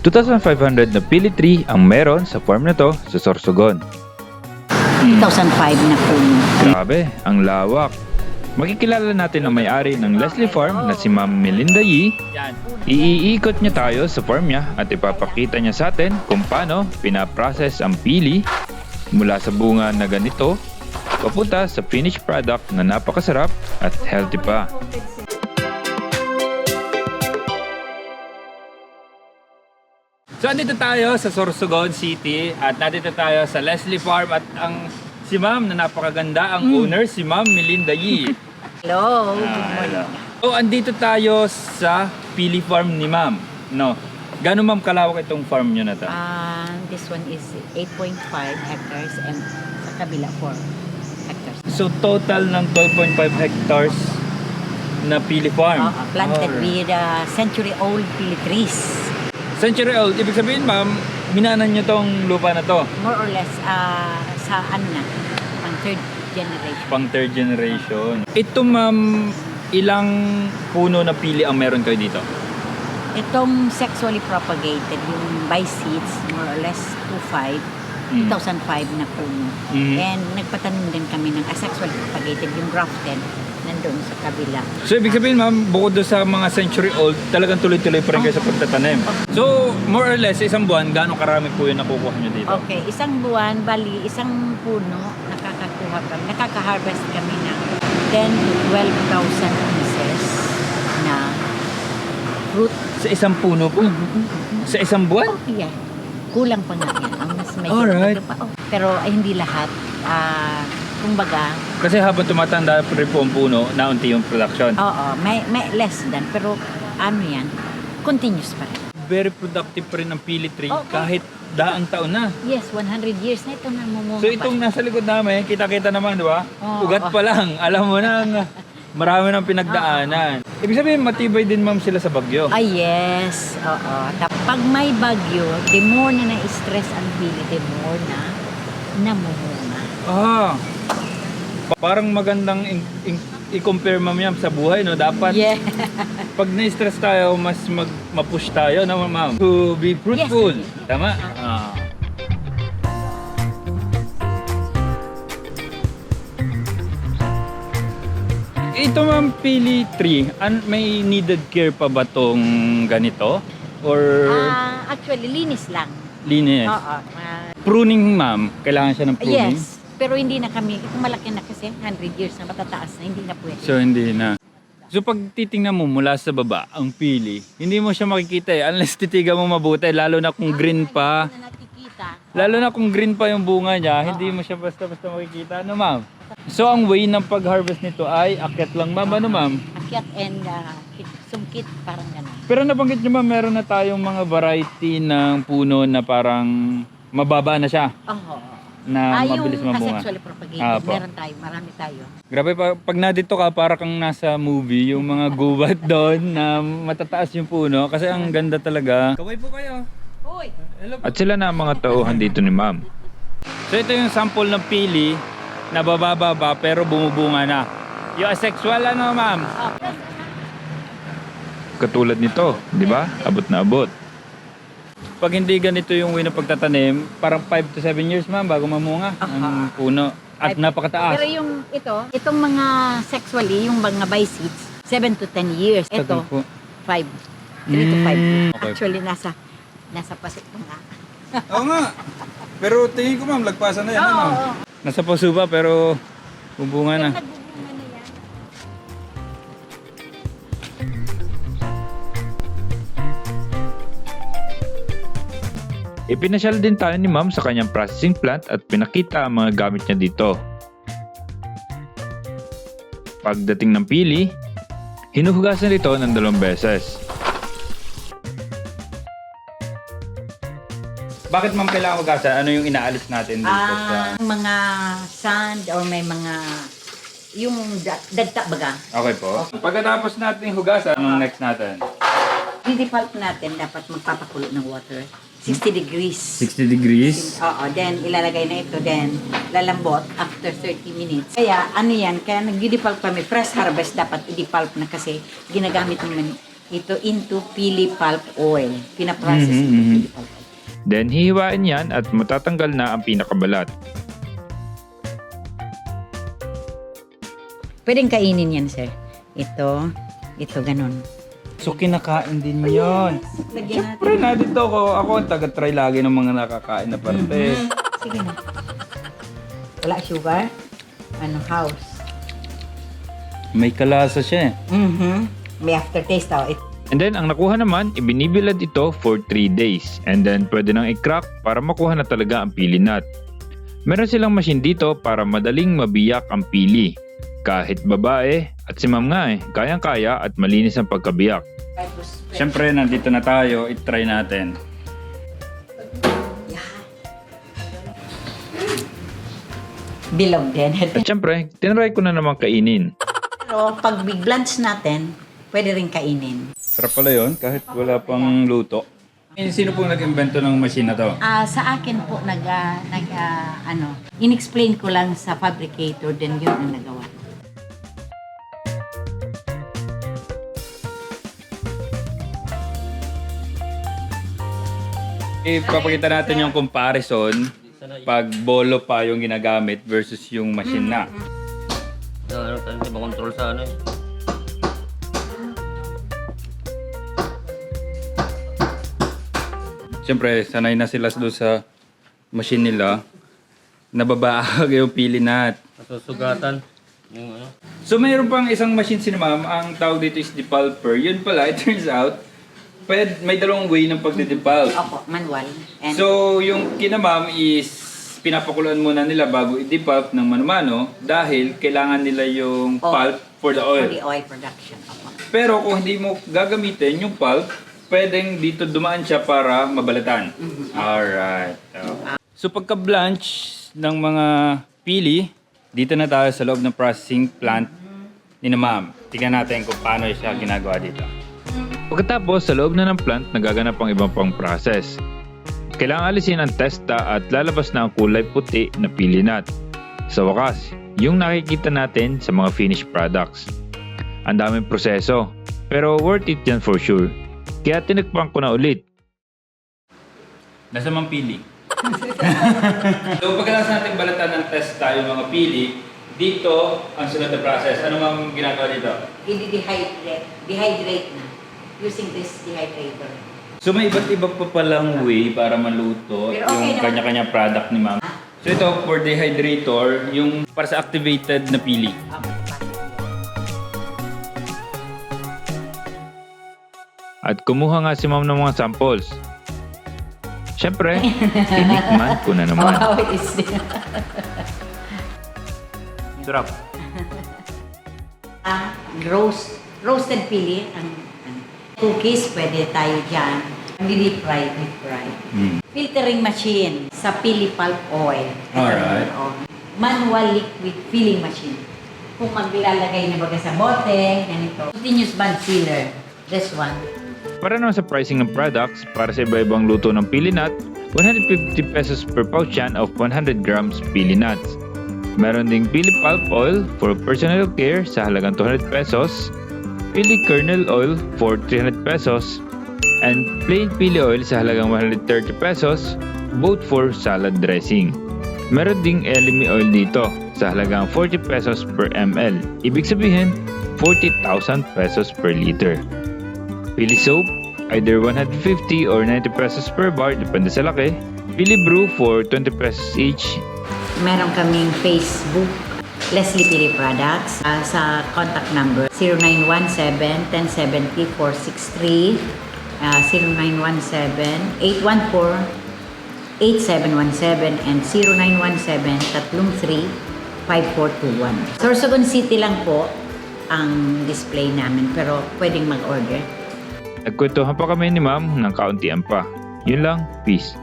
2,500 na pili tree ang meron sa farm na to sa Sorsogon. 2005 na puno. Grabe, ang lawak. Makikilala natin ang may-ari ng Leslie Farm na si Ma'am Melinda Yee. Iiikot niya tayo sa farm niya at ipapakita niya sa atin kung paano pinaprocess ang pili mula sa bunga na ganito papunta sa finished product na napakasarap at healthy pa. So andito tayo sa Sorsogon City at nandito tayo sa Leslie Farm at ang si Ma'am na napakaganda ang owner si Ma'am Melinda Yee. Hello, good Ah, morning. So andito tayo sa Pili Farm ni Ma'am. No. Gano'n ma'am kalawak itong farm nyo na to? Ah, this one is 8.5 hectares and sa kabila 4 hectares. So total ng 12.5 hectares na Pili Farm. Oo, planted Alright. with uh, century-old pili trees. Century old. Ibig sabihin ma'am, minanan nyo tong lupa na to. More or less ah, sa ano na, pang third generation. Pang third generation. Ito ma'am, ilang puno na pili ang meron kayo dito? Itong sexually propagated, yung by seeds, more or less 2.5, Mm. 2005 na puno. Mhm. And nagpatanim din kami ng asexually propagated, yung grafted, nandun sa kabila. So ibig sabihin ma'am, bukod doon sa mga century old, talagang tuloy-tuloy pa rin kayo sa pagtatanim. So more or less, isang buwan, gaano karami po yung nakukuha nyo dito? Okay, isang buwan, bali, isang puno, nakakakuha kami, nakaka-harvest kami ng 10 to 12,000 pieces na fruit. Sa isang puno po? Sa isang buwan? Oh, yeah. Kulang pa nga yan. Ang mas may Alright. pa. Oh. Pero ay, hindi lahat. Ah, kumbaga, Kasi habang tumatanda pa rin po ang puno, naunti yung production. oo, may, may less than. Pero ano yan, continuous pa rin. Very productive pa rin ang pili tree Okay. kahit daang taon na. Yes, 100 years na ito namumunga So pa. itong nasa likod namin, kita-kita naman, di ba? Oo. Ugat pa lang. Alam mo na, ang- marami ng pinagdaanan. Ibig sabihin, matibay din ma'am sila sa bagyo. Ah, yes. Oo. Tap- Pag may bagyo, the more na na-stress ang pili, the more na namumunga. Ah. Pa- Parang magandang i-compare ma'am yan sa buhay, no? Dapat Yeah. pag na-stress tayo, mas mag ma-push tayo, no ma'am? To be fruitful. Tama? Ah. Ito ma'am, pili tree, an may needed care pa ba tong ganito? Or Ah, actually, linis lang. linis? Oo. ah, Pruning ma'am, kailangan siya ng pruning? yes. Pero hindi na kami, kung malaki na kasi, 100 years na matataas na, hindi na pwede. So hindi na. So pag titingnan mo mula sa baba, ang pili, hindi mo siya makikita eh. Unless titigan mo mabuti, lalo na kung green pa. Na. Lalo na kung green pa yung bunga niya, hindi mo siya basta-basta makikita. Ano ma'am? So ang way ng pag-harvest nito ay akyat lang ma'am. Ano ma'am? Akyat and uh, sumkit, parang gano'n. Pero nabanggit niyo ma'am, meron na tayong mga variety ng puno na parang mababa na siya. Oo. Na ah, yung mabilis mabunga. asexually propagated, Ah, po. meron tayo, marami tayo. Grabe, pa, pag nadito ka, para kang nasa movie, yung mga gubat doon na matataas yung puno. Kasi ang ganda talaga. Kaway po kayo. Uy! Hello At sila na ang mga tauhan dito ni ma'am. So ito yung sample ng pili na bababa pero bumubunga na. Yung asexual ano ma'am? Katulad nito, di ba? Abot na abot. Pag hindi ganito yung way ng pagtatanim, parang 5 to 7 years ma'am bago mamunga ang puno. At Pero napakataas. yung ito, itong mga sexually, yung mga by seeds, 7 to 10 years. Tagal Ito, po. 5. 3 to 5 Mm, okay. Actually, nasa nasa pasok pa nga. Oo nga. Pero tingin ko ma'am, lagpasan na yan. Oo, ano? oo. Nasa puso pa pero bubunga na. Nagbubunga Ipinasyal din tayo ni ma'am sa kanyang processing plant at pinakita ang mga gamit niya dito. Pagdating ng pili, hinuhugasan ito ng dalawang beses. Bakit ma'am kailangan hugasan? Ano yung inaalis natin dito Ah, mga sand or may mga yung da- dagta baga. Okay po. Pagkatapos natin hugasan, anong next natin? Didipulp natin dapat magpapakulo ng water. 60 degrees. 60 degrees. Oo, then ilalagay na ito, then lalambot after 30 minutes. Kaya ano yan, kaya nag-dipulp kami, fresh harvest dapat i-dipulp na kasi ginagamit naman ito into pili pulp oil. Pinaprocess Mhm, into pili pulp oil. Then hihiwain yan at matatanggal na ang pinakabalat. Pwedeng kainin yan, sir. Ito, ito ganun. So kinakain din yun. Lagyan natin. Siyempre na dito ako, ako ang taga-try lagi ng mga nakakain na parte. Sige na. Wala sugar? Ano, house? May kalasa siya eh. Mm-hmm. May aftertaste daw. It, And then ang nakuha naman, ibinibilad ito for 3 days. And then pwede nang i-crack para makuha na talaga ang pili nut. Meron silang machine dito para madaling mabiyak ang pili. Kahit babae, at si ma'am nga eh, kayang-kaya at malinis ang pagkabiyak. Siyempre, nandito na tayo, itry natin. bilog din. At syempre, tinry ko na naman kainin. Pero pag big lunch natin, pwede rin kainin. Sarap pala yun, kahit wala pang luto. Eh, sino pong nag-invento ng machine na to? Ah, sa akin po nag ah, nag ah, ano, inexplain ko lang sa fabricator then yun ang nagawa. Ipapakita natin yung comparison pag bolo pa yung ginagamit versus yung machine na. Ano, ano, hindi makontrol sa ano eh. Siyempre, sanay na sila doon sa machine nila. Nababaag yung pili nut. Nasusugatan. Yung ano. So mayroon pang isang machine si ma'am, ang tawag dito is depulper. Yun pala, it turns out, pwede, may dalawang way ng pagdedepulp. Opo, manual. And So yung kina ma'am is pinapakuluan muna nila bago i-depulp ng mano-mano dahil kailangan nila yung Oh. pulp for the for oil. the oil production. Opo. Pero kung hindi mo gagamitin yung pulp, pwedeng dito dumaan siya para mabalatan. Alright. Oh. So pagka-blanch ng mga pili, dito na tayo sa loob ng processing plant ni na ma'am. Tingnan natin kung paano siya ginagawa dito. Pagkatapos, sa loob na ng plant, nagaganap ang ibang pang process. Kailangan alisin ang testa at lalabas na ang kulay puti na pili nut. Sa wakas, yung nakikita natin sa mga finished products. Ang daming proseso, pero worth it yan for sure. Kaya tinagpang ko na ulit. Nasa mang pili. so pagkatapos natin balatan ng testa yung mga pili, dito ang sunod na process. Ano mang ginagawa dito? I-dehydrate. Dehydrate na. Using this dehydrator. So may iba't iba pa palang way para maluto Pero okay yung na. kanya-kanya product ni ma'am. So ito for dehydrator, yung para sa activated na pili. Opo, At kumuha nga si ma'am ng mga samples. Siyempre, tinikman ko na naman. Wow, it is Sarap. Ah, roast, roasted pili. Ang, ang cookies, pwede tayo dyan. Deep fry, deep fry. Mm. Filtering machine sa pili pulp oil. Alright. Oo. Manual liquid filling machine. Kung maglalagay na baga sa bote, ganito. Continuous band sealer. This one. Para naman sa pricing ng products, para sa iba-ibang luto ng pili nut, 150 pesos per pouch yan of 100 grams pili nuts. Meron ding pili pulp oil for personal care sa halagang 200 pesos, pili kernel oil for 300 pesos, and plain pili oil sa halagang 130 pesos, both for salad dressing. Meron ding elemi oil dito sa halagang 40 pesos per ml. Ibig sabihin, 40,000 pesos per liter. Pili soap, either 150 or 90 pesos per bar, depende sa laki. Pili brew for 20 pesos each. Meron kaming Facebook, Leslie Pili Products. Ah, sa contact number, 0917-1070-463, ah, 0917-814-8717, and 0917-33-5421. Sorsogon City lang po ang display namin, pero pwedeng mag-order. Nagkwentuhan pa kami ni ma'am ng kauntian pa. Yun lang, peace.